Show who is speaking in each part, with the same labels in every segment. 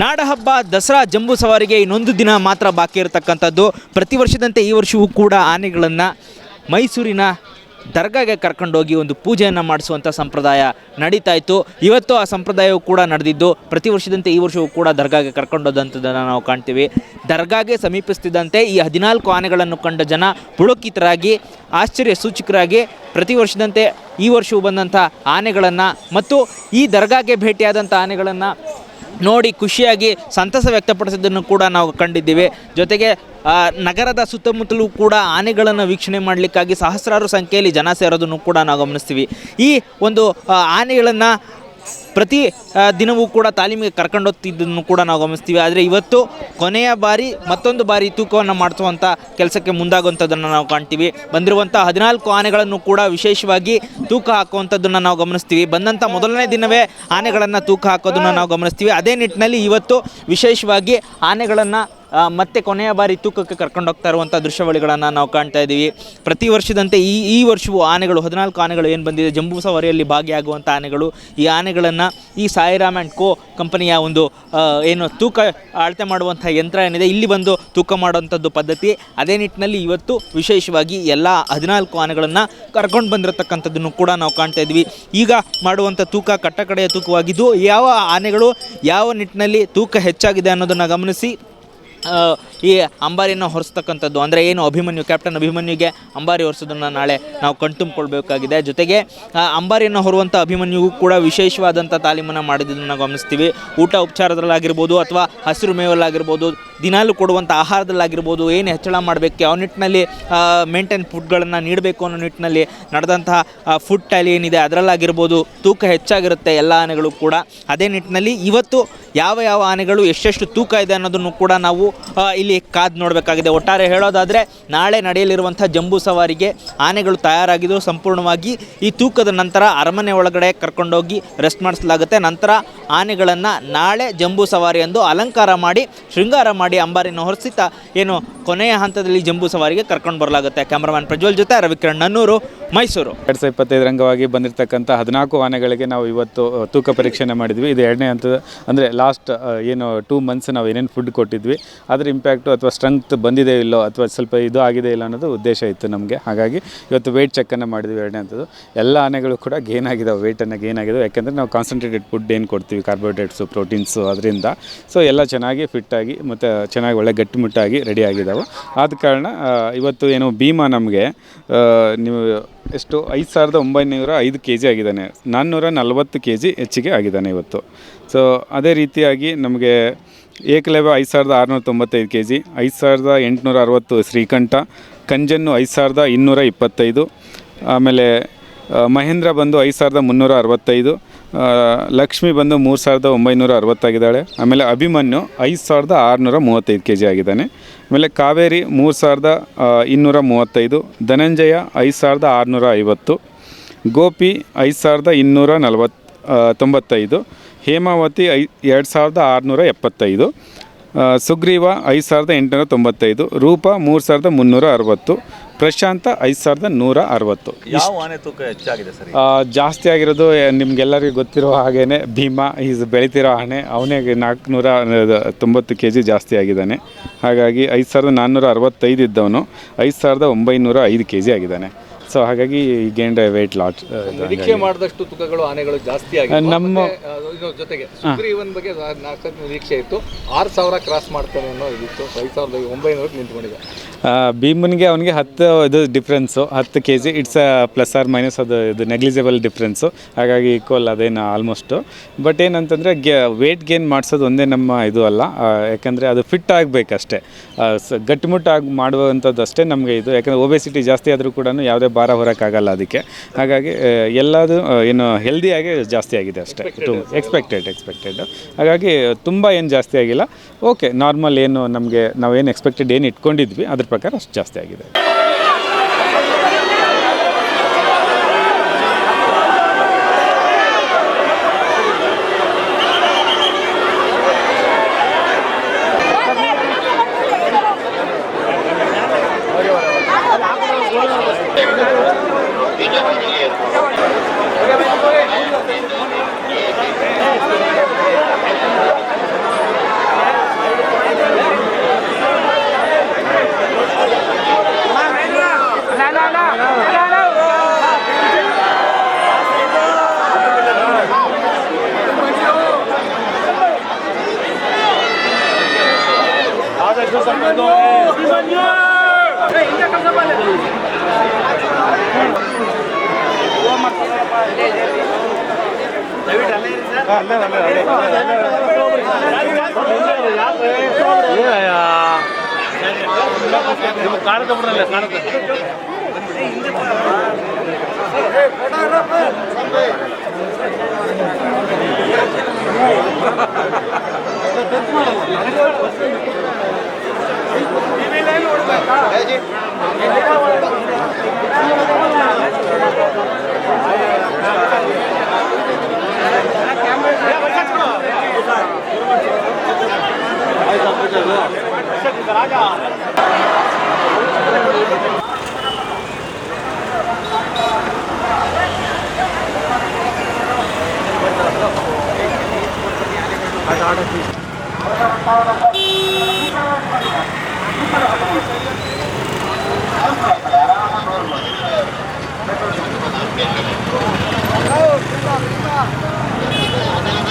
Speaker 1: ನಾಡಹಬ್ಬ ದಸರಾ ಜಂಬೂ ಸವಾರಿಗೆ ಇನ್ನೊಂದು ದಿನ ಮಾತ್ರ ಬಾಕಿ ಇರತಕ್ಕಂಥದ್ದು. ಪ್ರತಿ ವರ್ಷದಂತೆ ಈ ವರ್ಷವೂ ಕೂಡ ಆನೆಗಳನ್ನು ಮೈಸೂರಿನ ದರ್ಗಾಗೆ ಕರ್ಕೊಂಡೋಗಿ ಒಂದು ಪೂಜೆಯನ್ನು ಮಾಡಿಸುವಂಥ ಸಂಪ್ರದಾಯ ನಡೀತಾ ಇತ್ತು ಇವತ್ತು ಆ ಸಂಪ್ರದಾಯವು ಕೂಡ ನಡೆದಿದ್ದು, ಪ್ರತಿ ವರ್ಷದಂತೆ ಈ ವರ್ಷವೂ ಕೂಡ ದರ್ಗಾಗೆ ಕರ್ಕೊಂಡೋದಂಥದ್ದನ್ನು ನಾವು ಕಾಣ್ತೀವಿ. ದರ್ಗಾಗೆ ಸಮೀಪಿಸ್ತಿದ್ದಂತೆ ಈ ಹದಿನಾಲ್ಕು ಆನೆಗಳನ್ನು ಕಂಡ ಜನ ಪುಳಕಿತರಾಗಿ, ಆಶ್ಚರ್ಯ ಸೂಚಕರಾಗಿ ಪ್ರತಿ ವರ್ಷದಂತೆ ಈ ವರ್ಷವೂ ಬಂದಂಥ ಆನೆಗಳನ್ನು ಮತ್ತು ಈ ದರ್ಗಾಗೆ ಭೇಟಿಯಾದಂಥ ಆನೆಗಳನ್ನು ನೋಡಿ ಖುಷಿಯಾಗಿ ಸಂತಸ ವ್ಯಕ್ತಪಡಿಸಿದ್ದನ್ನು ಕೂಡ ನಾವು ಕಂಡಿದ್ದೀವಿ. ಜೊತೆಗೆ ನಗರದ ಸುತ್ತಮುತ್ತಲೂ ಕೂಡ ಆನೆಗಳನ್ನು ವೀಕ್ಷಣೆ ಮಾಡಲಿಕ್ಕಾಗಿ ಸಹಸ್ರಾರು ಸಂಖ್ಯೆಯಲ್ಲಿ ಜನ ಸೇರೋದನ್ನು ಕೂಡ ನಾವು ಗಮನಿಸ್ತೀವಿ. ಈ ಒಂದು ಆನೆಗಳನ್ನು ಪ್ರತಿ ದಿನವೂ ಕೂಡ ತಾಲೀಮಿಗೆ ಕರ್ಕೊಂಡೋಗ್ತಿದ್ದನ್ನು ಕೂಡ ನಾವು ಗಮನಿಸ್ತೀವಿ. ಆದರೆ ಇವತ್ತು ಕೊನೆಯ ಬಾರಿ, ಮತ್ತೊಂದು ಬಾರಿ ತೂಕವನ್ನು ಮಾಡಿಸುವಂಥ ಕೆಲಸಕ್ಕೆ ಮುಂದಾಗುವಂಥದ್ದನ್ನು ನಾವು ಕಾಣ್ತೀವಿ. ಬಂದಿರುವಂಥ ಹದಿನಾಲ್ಕು ಆನೆಗಳನ್ನು ಕೂಡ ವಿಶೇಷವಾಗಿ ತೂಕ ಹಾಕುವಂಥದ್ದನ್ನು ನಾವು ಗಮನಿಸ್ತೀವಿ. ಬಂದಂಥ ಮೊದಲನೇ ದಿನವೇ ಆನೆಗಳನ್ನು ತೂಕ ಹಾಕೋದನ್ನು ನಾವು ಗಮನಿಸ್ತೀವಿ. ಅದೇ ನಿಟ್ಟಿನಲ್ಲಿ ಇವತ್ತು ವಿಶೇಷವಾಗಿ ಆನೆಗಳನ್ನು ಮತ್ತೆ ಕೊನೆಯ ಬಾರಿ ತೂಕಕ್ಕೆ ಕರ್ಕೊಂಡು ಹೋಗ್ತಾ ಇರುವಂಥ ದೃಶ್ಯಾವಳಿಗಳನ್ನು ನಾವು ಕಾಣ್ತಾ ಇದ್ದೀವಿ ಪ್ರತಿ ವರ್ಷದಂತೆ ಈ ಈ ವರ್ಷವೂ ಆನೆಗಳು, ಹದಿನಾಲ್ಕು ಆನೆಗಳು ಏನು ಬಂದಿದೆ, ಜಂಬೂ ಸವಾರಿಯಲ್ಲಿ ಭಾಗಿಯಾಗುವಂಥ ಆನೆಗಳು, ಈ ಆನೆಗಳನ್ನು ಈ ಸಾಯಿರಾಮ್ ಆ್ಯಂಡ್ ಕೋ ಕಂಪನಿಯ ಒಂದು ಏನು ತೂಕ ಅಳತೆ ಮಾಡುವಂಥ ಯಂತ್ರ ಏನಿದೆ, ಇಲ್ಲಿ ಬಂದು ತೂಕ ಮಾಡುವಂಥದ್ದು ಪದ್ಧತಿ. ಅದೇ ನಿಟ್ಟಿನಲ್ಲಿ ಇವತ್ತು ವಿಶೇಷವಾಗಿ ಎಲ್ಲ ಹದಿನಾಲ್ಕು ಆನೆಗಳನ್ನು ಕರ್ಕೊಂಡು ಬಂದಿರತಕ್ಕಂಥದ್ದನ್ನು ಕೂಡ ನಾವು ಕಾಣ್ತಾ ಇದ್ವಿ. ಈಗ ಮಾಡುವಂಥ ತೂಕ ಕಟ್ಟಕಡೆಯ ತೂಕವಾಗಿದ್ದು, ಯಾವ ಆನೆಗಳು ಯಾವ ನಿಟ್ಟಿನಲ್ಲಿ ತೂಕ ಹೆಚ್ಚಾಗಿದೆ ಅನ್ನೋದನ್ನು ಗಮನಿಸಿ. ಆ, ಈ ಅಂಬಾರಿಯನ್ನು ಹೊರಿಸ್ತಕ್ಕಂಥದ್ದು. ಅಂದರೆ ಏನು ಅಭಿಮನ್ಯು ಕ್ಯಾಪ್ಟನ್ ಅಭಿಮನ್ಯುಗೆ ಅಂಬಾರಿ ಹೊರಿಸೋದನ್ನು ನಾಳೆ ನಾವು ಕಣ್ತುಂಬಿಕೊಳ್ಬೇಕಾಗಿದೆ. ಜೊತೆಗೆ ಅಂಬಾರಿಯನ್ನು ಹೊರುವಂಥ ಅಭಿಮನ್ಯುಗೂ ಕೂಡ ವಿಶೇಷವಾದಂಥ ತಾಲೀಮನ್ನು ಮಾಡಿದ್ದನ್ನು ಗಮನಿಸ್ತೀವಿ. ಊಟ ಉಪಚಾರದಲ್ಲಾಗಿರ್ಬೋದು ಅಥವಾ ಹಸಿರು ಮೇವಲ್ಲಾಗಿರ್ಬೋದು ದಿನಾಲು ಕೊಡುವಂಥ ಆಹಾರದಲ್ಲಾಗಿರ್ಬೋದು ಏನು ಹೆಚ್ಚಳ ಮಾಡಬೇಕು ಯಾವ ನಿಟ್ಟಿನಲ್ಲಿ ಮೇಂಟೈನ್ ಫುಡ್ಗಳನ್ನು ನೀಡಬೇಕು ಅನ್ನೋ ನಿಟ್ಟಿನಲ್ಲಿ ನಡೆದಂತಹ ಫುಡ್ ಟ್ಯಾಲಿ ಏನಿದೆ ಅದರಲ್ಲಾಗಿರ್ಬೋದು ತೂಕ ಹೆಚ್ಚಾಗಿರುತ್ತೆ ಎಲ್ಲ ಆನೆಗಳು ಕೂಡ. ಅದೇ ನಿಟ್ಟಿನಲ್ಲಿ ಇವತ್ತು ಯಾವ ಯಾವ ಆನೆಗಳು ಎಷ್ಟೆಷ್ಟು ತೂಕ ಇದೆ ಅನ್ನೋದನ್ನು ಕೂಡ ನಾವು ಆ, ಇಲ್ಲಿ ಕಾದು ನೋಡಬೇಕಾಗಿದೆ. ಒಟ್ಟಾರೆ ಹೇಳೋದಾದರೆ, ನಾಳೆ ನಡೆಯಲಿರುವಂಥ ಜಂಬೂ ಸವಾರಿಗೆ ಆನೆಗಳು ತಯಾರಾಗಿದ್ದು ಸಂಪೂರ್ಣವಾಗಿ ಈ ತೂಕದ ನಂತರ ಅರಮನೆ ಒಳಗಡೆ ಕರ್ಕೊಂಡೋಗಿ ರೆಸ್ಟ್ ಮಾಡಿಸಲಾಗುತ್ತೆ. ನಂತರ ಆನೆಗಳನ್ನು ನಾಳೆ ಜಂಬೂ ಸವಾರಿ ಎಂದು ಅಲಂಕಾರ ಮಾಡಿ, ಶೃಂಗಾರ ಮಾಡಿ ಅಂಬಾರಿನ ಹೊರಸಿತ ಏನು ಕೊನೆಯ ಹಂತದಲ್ಲಿ ಜಂಬೂ ಸವಾರಿಗೆ ಕರ್ಕೊಂಡು ಬರಲಾಗುತ್ತೆ. ಕ್ಯಾಮ್ರಾಮನ್ ಪ್ರಜ್ವಲ್ ಜೊತೆ ರವಿಕಿರಣ್ ನನ್ನೂರು ಮೈಸೂರು.
Speaker 2: ಎರಡು ಸಾವಿರದ ಇಪ್ಪತ್ತೈದರ ಅಂಗವಾಗಿ ಬಂದಿರತಕ್ಕಂಥ ಹದಿನಾಲ್ಕು ಆನೆಗಳಿಗೆ ನಾವು ಇವತ್ತು ತೂಕ ಪರೀಕ್ಷೆನ ಮಾಡಿದ್ವಿ. ಇದು ಎರಡನೇ ಹಂತದ, ಅಂದರೆ ಲಾಸ್ಟ್ ಏನು ಟೂ ಮಂತ್ಸ್ ನಾವು ಏನೇನು ಫುಡ್ ಕೊಟ್ಟಿದ್ವಿ. ಅದರ ಇಂಪ್ಯಾಕ್ಟು ಅಥವಾ ಸ್ಟ್ರೆಂತ್ ಬಂದಿದೆ ಇಲ್ಲೋ ಅಥವಾ ಸ್ವಲ್ಪ ಇದು ಆಗಿದೆ ಇಲ್ಲ ಅನ್ನೋದು ಉದ್ದೇಶ ಇತ್ತು ನಮಗೆ. ಹಾಗಾಗಿ ಇವತ್ತು ವೆಯ್ಟ್ ಚೆಕ್ಕನ್ನು ಮಾಡಿದ್ವಿ ಎರಡನೇ ಹಂತದ್ದು. ಎಲ್ಲ ಆನೆಗಳು ಕೂಡ ಗೇನ್ ಆಗಿದಾವೆ ವೆಯ್ಟನ್ನು ಗೇನ್ ಆಗಿದಾವೆ. ಯಾಕೆಂದರೆ ನಾವು ಕಾನ್ಸಂಟ್ರೇಟೆಡ್ ಫುಡ್ ಏನು ಕೊಡ್ತೀವಿ? ಕಾರ್ಬೋಹೈಡ್ರೇಟ್ಸು ಪ್ರೋಟೀನ್ಸು ಅದರಿಂದ. ಸೊ ಎಲ್ಲ ಚೆನ್ನಾಗಿ ಫಿಟ್ಟಾಗಿ ಮತ್ತು ಚೆನ್ನಾಗಿ ಒಳ್ಳೆ ಗಟ್ಟಿಮುಟ್ಟಾಗಿ ರೆಡಿ ಆಗಿದ್ದಾವೆ ಆದ ಕಾರಣ ಇವತ್ತು ಏನು ಭೀಮಾ ನಮಗೆ ನೀವು ಎಷ್ಟು? ಐದು ಸಾವಿರದ ಒಂಬೈನೂರ ಐದು ಕೆ ಜಿ ಆಗಿದ್ದಾನೆ. ನಾನ್ನೂರ ನಲವತ್ತು ಕೆ ಜಿ ಹೆಚ್ಚಿಗೆ ಆಗಿದ್ದಾನೆ ಇವತ್ತು. ಸೊ ಅದೇ ರೀತಿಯಾಗಿ ನಮಗೆ ಏಕಲವ್ಯ ಐದು ಸಾವಿರದ ಆರುನೂರ ತೊಂಬತ್ತೈದು ಕೆ ಜಿ ಐದು ಸಾವಿರದ ಎಂಟುನೂರ ಅರವತ್ತು ಶ್ರೀಕಂಠ, ಕಂಜನ್ನು ಐದು ಸಾವಿರದ ಇನ್ನೂರ ಇಪ್ಪತ್ತೈದು, ಆಮೇಲೆ ಮಹೇಂದ್ರ ಬಂದು ಐದು ಸಾವಿರದ ಮುನ್ನೂರ ಅರವತ್ತೈದು ಲಕ್ಷ್ಮಿ ಬಂದು ಮೂರು ಸಾವಿರದ ಒಂಬೈನೂರ ಅರವತ್ತಾಗಿದ್ದಾಳೆ. ಆಮೇಲೆ ಅಭಿಮನ್ಯು ಐದು ಸಾವಿರದ ಆರುನೂರ ಮೂವತ್ತೈದು ಕೆ ಜಿ ಆಗಿದ್ದಾನೆ. ಆಮೇಲೆ ಕಾವೇರಿ ಮೂರು ಸಾವಿರದ ಇನ್ನೂರ ಮೂವತ್ತೈದು. ಧನಂಜಯ ಐದು ಸಾವಿರದ ಆರುನೂರ ಐವತ್ತು. ಗೋಪಿ ಐದು ಸಾವಿರದ ಇನ್ನೂರ ನಲವತ್ತು ತೊಂಬತ್ತೈದು. ಹೇಮಾವತಿ ಐ, ಎರಡು ಸಾವಿರದ ಆರುನೂರ ಎಪ್ಪತ್ತೈದು. ಸುಗ್ರೀವ ಐದು ಸಾವಿರದ ಎಂಟುನೂರ ತೊಂಬತ್ತೈದು ರೂಪ ಮೂರು ಸಾವಿರದ ಮುನ್ನೂರ ಅರವತ್ತು ಪ್ರಶಾಂತ ಐದು ಸಾವಿರದ ನೂರ ಅರವತ್ತು.
Speaker 3: ಯಾವ ಆನೆ ತೂಕ ಹೆಚ್ಚಾಗಿದೆ ಸರ್
Speaker 2: ಆ, ಜಾಸ್ತಿ ಆಗಿರೋದು ನಿಮ್ಗೆಲ್ಲರಿಗೂ ಗೊತ್ತಿರೋ ಹಾಗೇನೆ ಭೀಮಾ ಈಸ್ ಬೆಳಿತಿರೋ ಆನೆ ಅವನಿಗೆ ನಾಲ್ಕುನೂರ ತೊಂಬತ್ತು ಕೆ ಜಿ ಜಾಸ್ತಿ ಆಗಿದ್ದಾನೆ. ಹಾಗಾಗಿ ಐದು ಸಾವಿರದ ನಾನ್ನೂರ ಅರವತ್ತೈದು ಇದ್ದವನು ಐದು ಸಾವಿರದ ಒಂಬೈನೂರ ಐದು ಕೆ ಜಿ ಆಗಿದ್ದಾನೆ. ಸೊ ಹಾಗಾಗಿ ಗೇಂಡ್ ವೆಯ್ಟ್ ಲಾಟ್
Speaker 4: ನಿರೀಕ್ಷೆ ಮಾಡಿದಷ್ಟು ತೂಕಗಳು ಆನೆಗಳು ಜಾಸ್ತಿ ಆಗಿದೆ
Speaker 2: ನಮ್ಮ
Speaker 4: ಜೊತೆಗೆ ಸುಗ್ರೀವನ್ ಬಗ್ಗೆ ನಾಲ್ಕು ನಿರೀಕ್ಷೆ ಇತ್ತು. ಆರು ಸಾವಿರ ಕ್ರಾಸ್ ಮಾಡ್ತಾನೆ ಅನ್ನೋ ಇತ್ತು. ಐದು ಸಾವಿರದ ಒಂಬೈನೂರಕ್ಕೆ ನಿಂತ್ಕೊಂಡಿದೆ.
Speaker 2: ಭೀಮನ್ಗೆ ಅವನಿಗೆ ಹತ್ತು ಇದು ಡಿಫ್ರೆನ್ಸು ಹತ್ತು K G it's plus or minus ಅದು ಇದು ನೆಗ್ಲಿಜಿಬಲ್ ಡಿಫ್ರೆನ್ಸು ಹಾಗಾಗಿ ಈಕ್ವಲ್ ಅದೇನು ಆಲ್ಮೋಸ್ಟು ಬಟ್ ಏನಂತಂದರೆ ಗೆ ವೆಯ್ಟ್ ಗೇನ್ ಮಾಡಿಸೋದು ಒಂದೇ ನಮ್ಮ ಇದು ಅಲ್ಲ. ಯಾಕಂದರೆ ಅದು ಫಿಟ್ ಆಗಬೇಕಷ್ಟೇ. ಗಟ್ಟಿಮುಟ್ಟಾಗಿ ಮಾಡುವಂಥದ್ದು ಅಷ್ಟೇ ನಮಗೆ ಇದು. ಯಾಕಂದರೆ ಒಬೆಸಿಟಿ ಜಾಸ್ತಿ ಆದರೂ ಕೂಡ ಯಾವುದೇ ಭಾರ ಹೊರಕ್ಕಾಗಲ್ಲ ಅದಕ್ಕೆ. ಹಾಗಾಗಿ ಎಲ್ಲದು ಏನು ಹೆಲ್ದಿಯಾಗಿ ಜಾಸ್ತಿ ಆಗಿದೆ ಅಷ್ಟೇ. ಟು ಎಕ್ಸ್ಪೆಕ್ಟೆಡ್ ಎಕ್ಸ್ಪೆಕ್ಟೆಡ್ ಹಾಗಾಗಿ ತುಂಬ ಏನು ಜಾಸ್ತಿ ಆಗಿಲ್ಲ. ಓಕೆ ನಾರ್ಮಲ್ ಏನು ನಮಗೆ ನಾವೇನು ಎಕ್ಸ್ಪೆಕ್ಟೆಡ್ ಏನು ಇಟ್ಕೊಂಡಿದ್ವಿ ಅದ್ರ ಪ್ರಕಾರ ಅಷ್ಟು ಜಾಸ್ತಿ ಆಗಿದೆ.
Speaker 5: காலத்தை போட இல்லை అది
Speaker 2: ఆర్డర్ చేసి Thank you.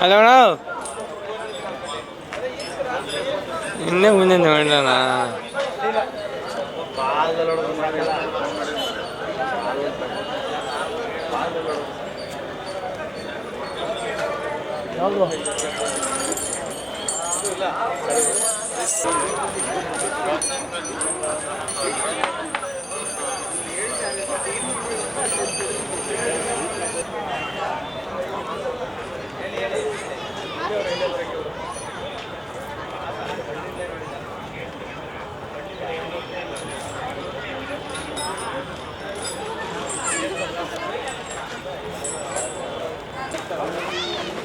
Speaker 5: ஹலோ இன்னும் கொஞ்சம் வேண்டாண்ணா பாதலோட يلا لا